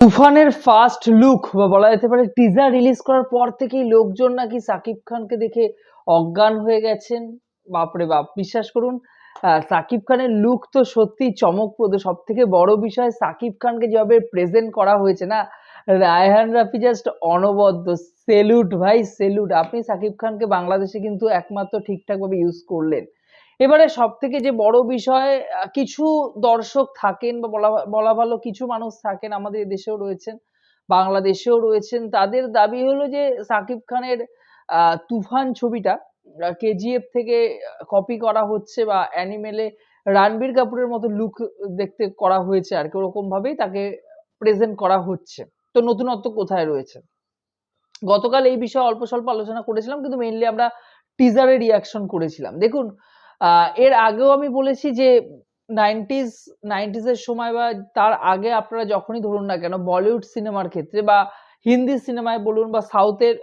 তুফানের first look বা বলা যেতে পারে টিজার রিলিজ করার পর থেকেই লোকজন নাকি সাকিব খানকে দেখে অজ্ঞান হয়ে গেছেন। বাপরে বাপ, বিশ্বাস করুন সাকিব খানের লুক তো সত্যি চমকপ্রদ। সব থেকে বড় বিষয়, সাকিব খানকে যেভাবে প্রেজেন্ট করা হয়েছে না, রায়হান রাফি জাস্ট অনবদ্য। সেলুট ভাই সেলুট আপনি সাকিব খানকে বাংলাদেশে কিন্তু একমাত্র ঠিকঠাকভাবে ইউজ করলেন। এবারে সব থেকে যে বড় বিষয় কিছু দর্শক থাকেন বা বলা বলা ভালো কিছু মানুষ থাকেন আমাদের দেশেও রয়েছেন, বাংলাদেশেও রয়েছেন, তাদের দাবি হলো যে সাকিব খানের তুফান ছবিটা কেজিএফ থেকে কপি করা হচ্ছে বা অ্যানিমেলে রণবীর কাপুরের মতো লুক দেখতে করা হয়েছে আর কি, ওরকম ভাবেই তাকে প্রেজেন্ট করা হচ্ছে। তো নতুনত্ব কোথায় রয়েছে? গতকাল এই বিষয়ে অল্প স্বল্প আলোচনা করেছিলাম, কিন্তু মেইনলি আমরা টিজারে রিয়াকশন করেছিলাম। দেখুন এর আগেও আমি বলেছি যে নাইনটিজ এর সময় বা তার আগে আপনারা যখনই ধরুন না কেন বলিউড সিনেমার ক্ষেত্রে বা হিন্দি সিনেমায় বলুন বা সাউথের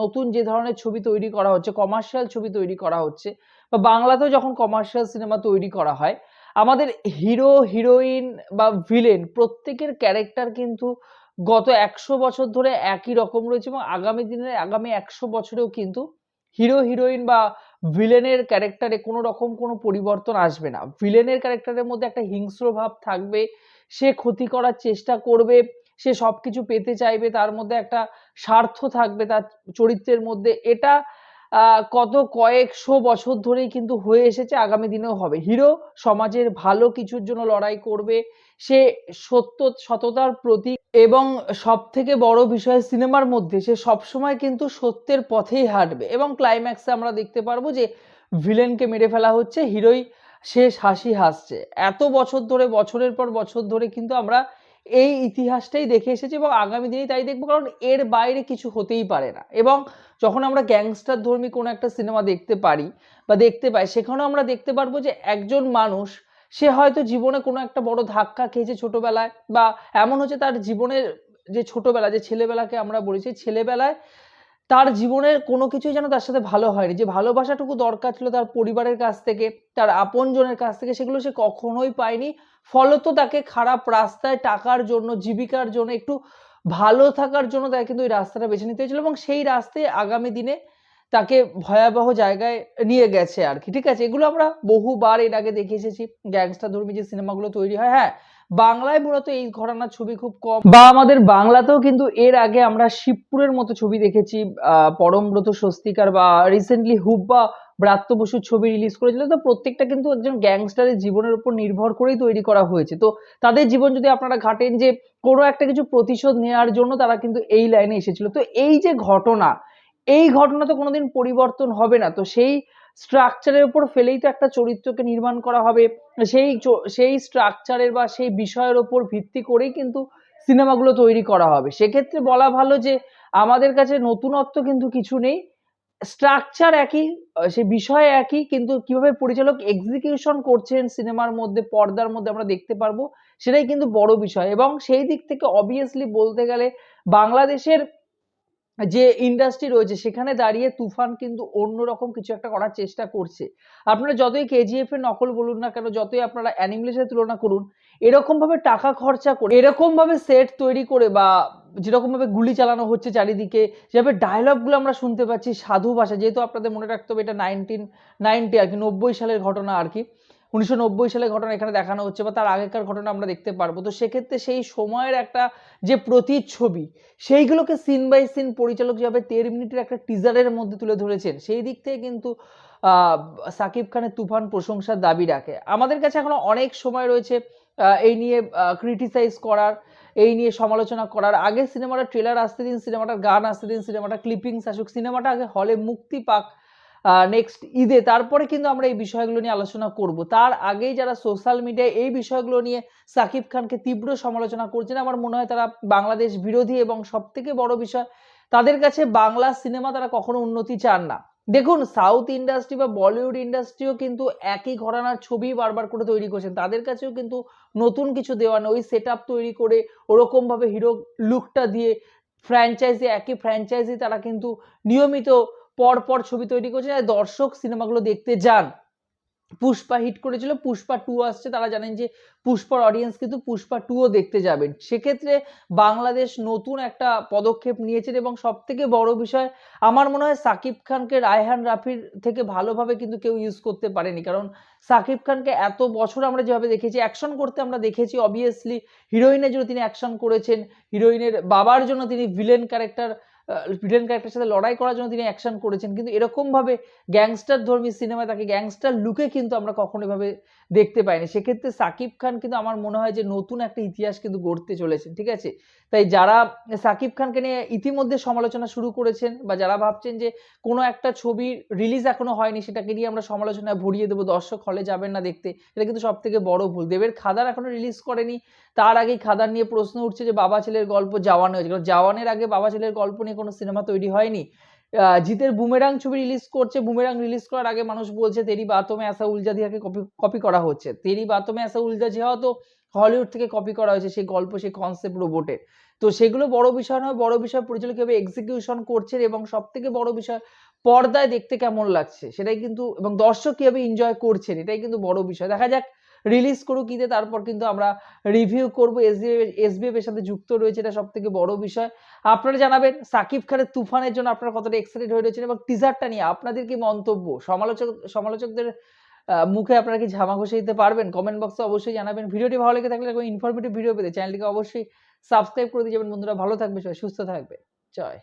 নতুন যে ধরনের ছবি তৈরি করা হচ্ছে কমার্শিয়াল ছবি তৈরি করা হচ্ছে বা বাংলাতেও যখন কমার্শিয়াল সিনেমা তৈরি করা হয়, আমাদের হিরো হিরোইন বা ভিলেন প্রত্যেকের ক্যারেক্টার কিন্তু গত একশো বছর ধরে একই রকম রয়েছে এবং আগামী দিনে আগামী একশো বছরেও কিন্তু হিরো হিরোইন বা ভিলেনের ক্যারেক্টারে কোনো রকম কোনো পরিবর্তন আসবে না। ভিলেনের ক্যারেক্টারের মধ্যে একটা হিংস্র ভাব থাকবে, সে ক্ষতি করার চেষ্টা করবে, সে সব কিছু পেতে চাইবে, তার মধ্যে একটা স্বার্থ থাকবে, তার চরিত্রের মধ্যে। এটা কত কয়েকশো বছর ধরেই কিন্তু হয়ে এসেছে, আগামী দিনেও হবে। হিরো সমাজের ভালো কিছুর জন্য লড়াই করবে, সে সত্য, সততার প্রতীক এবং সব থেকে বড় বিষয় সিনেমার মধ্যে, সে সবসময় কিন্তু সত্যের পথেই হাঁটবে এবং ক্লাইম্যাক্সে আমরা দেখতে পারব যে ভিলেনকে মেরে ফেলা হচ্ছে হিরোই শেষ হাসি হাসছে। এত বছর ধরে, বছরের পর বছর ধরে কিন্তু আমরা এই ইতিহাসটাই দেখে এসেছি এবং আগামী দিনে তাই দেখব, কারণ এর বাইরে কিছু হতেই পারে না। এবং যখন আমরা গ্যাংস্টার ধর্মী কোনো একটা সিনেমা দেখতে পারি বা দেখতে পাই, সেখানেও আমরা দেখতে পারব যে একজন মানুষ, সে হয়তো জীবনে কোনো একটা বড় ধাক্কা খেয়েছে ছোটবেলায় বা এমন হচ্ছে তার জীবনের যে ছোটবেলা, যে ছেলেবেলাকে আমরা বলি সেই ছেলেবেলায় তার জীবনের কোনো কিছুই যেন তার সাথে ভালো হয়নি। যে ভালোবাসাটুকু দরকার ছিল তার পরিবারের কাছ থেকে, তার আপনজনের কাছ থেকে, সেগুলো সে কখনোই পায়নি। ফলত তাকে খারাপ রাস্তায় টাকার জন্য, জীবিকার জন্য, একটু ভালো থাকার জন্য তাকে কিন্তু ওই রাস্তাটা বেছে নিতে হয়েছিল এবং সেই রাস্তায় আগামী দিনে তাকে ভয়াবহ জায়গায় নিয়ে গেছে আর কি। ঠিক আছে? এগুলো আমরা বহুবার এর আগে দেখে এসেছি। গ্যাংস্টার ধর্মী যে সিনেমাগুলো তৈরি হয় হ্যাঁ বাংলায় মূলত এই ঘটনার ছবি খুব কম। বা আমাদের বাংলাতেও কিন্তু এর আগে আমরা শিবপুরের মতো ছবি দেখেছি পরমব্রত স্বস্তিকার বা রিসেন্টলি হুব্বা ব্রাত্য বসুর ছবি রিলিজ করেছিল। তো প্রত্যেকটা কিন্তু একজন গ্যাংস্টারের জীবনের উপর নির্ভর করেই তৈরি করা হয়েছে। তো তাদের জীবন যদি আপনারা ঘাটেন যে কোনো একটা কিছু প্রতিশোধ নেওয়ার জন্য তারা কিন্তু এই লাইনে এসেছিল। তো এই যে ঘটনা এই ঘটনা তো কোনোদিন পরিবর্তন হবে না। তো সেই স্ট্রাকচারের উপর ফেলেই তো একটা চরিত্রকে নির্মাণ করা হবে। সেই সেই স্ট্রাকচারের বা সেই বিষয়ের উপর ভিত্তি করেই কিন্তু সিনেমাগুলো তৈরি করা হবে। সেক্ষেত্রে বলা ভালো যে, আমাদের কাছে নতুনত্ব কিন্তু কিছু নেই। স্ট্রাকচার একই, সে বিষয় একই, কিন্তু কীভাবে পরিচালক এক্সিকিউশন করছেন সিনেমার মধ্যে, পর্দার মধ্যে আমরা দেখতে পারব, সেটাই কিন্তু বড় বিষয়। এবং সেই দিক থেকে অবভিয়াসলি বলতে গেলে বাংলাদেশের যে ইন্ডাস্ট্রি রয়েছে, সেখানে দাঁড়িয়ে তুফান কিন্তু অন্যরকম কিছু একটা করার চেষ্টা করছে। আপনারা যতই কেজিএফ এর নকল বলুন না কেন, যতই আপনারা অ্যানিমেলের তুলনা করুন এরকম ভাবে টাকা খরচা করে এরকম ভাবে সেট তৈরি করে বা যেরকম ভাবে গুলি চালানো হচ্ছে চারিদিকে, যেভাবে ডায়লগগুলো আমরা শুনতে পাচ্ছি সাধু ভাষা, যেহেতু আপনাদের মনে রাখতে হবে এটা নাইনটিন নাইনটি আর কি, নব্বই সালের ঘটনা আর কি উনিশশো সালের ঘটনা এখানে দেখানো হচ্ছে বা তার আগেকার ঘটনা আমরা দেখতে পারব। তো সেক্ষেত্রে সেই সময়ের একটা যে প্রতিচ্ছবি, সেইগুলোকে সিন বাই সিন পরিচালক যেভাবে তেরো মিনিটের একটা টিজারের মধ্যে তুলে ধরেছেন, সেই দিক থেকে কিন্তু সাকিব খানের তুফান প্রশংসার দাবি রাখে। আমাদের কাছে এখনও অনেক সময় রয়েছে এই নিয়ে ক্রিটিসাইজ করার, এই নিয়ে সমালোচনা করার। আগে সিনেমাটার ট্রেলার আসতে দিন, সিনেমাটার গান আসতে দিন সিনেমাটা ক্লিপিংস আসুক, সিনেমাটা আগে হলে মুক্তি পাক। নেক্সট ঈদে। তারপরে কিন্তু আমরা এই বিষয়গুলো নিয়ে আলোচনা করব। তার আগেই যারা সোশ্যাল মিডিয়ায় এই বিষয়গুলো নিয়ে সাকিব খানকে তীব্র সমালোচনা করছেন, আমার মনে হয় তারা বাংলাদেশ বিরোধী এবং সব থেকে বড় বিষয়, তাদের কাছে বাংলা সিনেমা তারা কখনো উন্নতি চান না। দেখুন সাউথ ইন্ডাস্ট্রি বা বলিউড ইন্ডাস্ট্রিও কিন্তু একই ঘরানার ছবি বারবার করে তৈরি করছেন। তাদের কাছেও কিন্তু নতুন কিছু দেওয়া নেই। ওই সেট তৈরি করে ওরকম ভাবে হিরো লুকটা দিয়ে ফ্র্যাঞ্চাইজি একই ফ্র্যাঞ্চাইজি তারা কিন্তু নিয়মিত পর পর ছবি তৈরি করছে, আর দর্শক সিনেমাগুলো দেখতে যান। পুষ্পা হিট করেছিল, পুষ্পা টু আসছে, তারা জানেন যে পুষ্পার অডিয়েন্স কিন্তু পুষ্পা টুও দেখতে যাবেন। সেক্ষেত্রে বাংলাদেশ নতুন একটা পদক্ষেপ নিয়েছেন এবং সব থেকে বড় বিষয়, আমার মনে হয় সাকিব খানকে রায়হান রাফির থেকে ভালোভাবে কিন্তু কেউ ইউজ করতে পারেনি। কারণ সাকিব খানকে এত বছর আমরা যেভাবে দেখেছি অ্যাকশন করতে আমরা দেখেছি অবভিয়াসলি হিরোইনের জন্য তিনি অ্যাকশন করেছেন হিরোইনের বাবার জন্য তিনি ভিলেন ক্যারেক্টার ভিলেন ক্যারেক্টার সাথে লড়াই করার জন্য তিনি অ্যাকশন করেছেন। কিন্তু এরকমভাবে গ্যাংস্টার ধর্মী সিনেমায় তাকে গ্যাংস্টার লুকে কিন্তু আমরা কখনো এভাবে দেখতে পাইনি। সেক্ষেত্রে সাকিব খান কিন্তু আমার মনে হয় যে নতুন একটা ইতিহাস কিন্তু গড়তে চলেছেন, ঠিক আছে? তাই যারা সাকিব খানকে নিয়ে ইতিমধ্যে সমালোচনা শুরু করেছেন বা যারা ভাবছেন যে কোনো একটা ছবি রিলিজ এখনও হয়নি সেটাকে নিয়ে আমরা সমালোচনায় ভরিয়ে দেবো, দর্শক হলে যাবেন না দেখতে, এটা কিন্তু সব থেকে বড় ভুল। দেবের খাদার এখনও রিলিজ করেনি। তার আগেই খাদার নিয়ে প্রশ্ন উঠছে যে বাবা ছেলের গল্প জাওয়ান হয়েছে। কারণ জাওয়ানের আগে বাবা ছেলের গল্প নিয়ে কোনো সিনেমা তৈরি হয়নি। জিতের বুমেরাং ছবি রিলিজ করছে। বুমেরাং রিলিজ করার আগে মানুষ বলছে, তেরি বাতমে আসা উলজা দিয়াকে কপি কপি করা হচ্ছে। তেরি বাতমে আসা উলজা জিয়া তো হলিউড থেকে কপি করা হয়েছে সেই গল্প, সেই কনসেপ্ট রোবটের তো সেগুলো বড় বিষয় নয়, বড় বিষয় পরিচালক কীভাবে এক্সিকিউশন করছেন এবং সব থেকে বড় বিষয়, পর্দায় দেখতে কেমন লাগছে? সেটাই কিন্তু, এবং দর্শক কীভাবে এনজয় করছেন? এটাই কিন্তু বড় বিষয়। দেখা যাক রিলিজ করুক ঈদে, তারপর কিন্তু আমরা রিভিউ করব। এসবিএফ এর সাথে যুক্ত রয়েছে, এটা সব থেকে বড় বিষয়। আপনারা জানাবেন, সাকিব খানের তুফানের জন্য আপনারা কতটা এক্সাইটেড হয়ে রয়েছেন এবং টিজারটা নিয়ে আপনাদের কি মন্তব্য? সমালোচক, সমালোচকদের মুখে আপনারা কি ঝামা ঘষে দিতে পারবেন? কমেন্ট বক্সে অবশ্যই জানাবেন। ভিডিওটি ভালো লেগে থাকলে ইনফরমেটিভ ভিডিও পেতে চ্যানেলটিকে অবশ্যই সাবস্ক্রাইব করে দিয়ে যাবেন। বন্ধুরা, ভালো থাকবে সবাই সুস্থ থাকবে জয়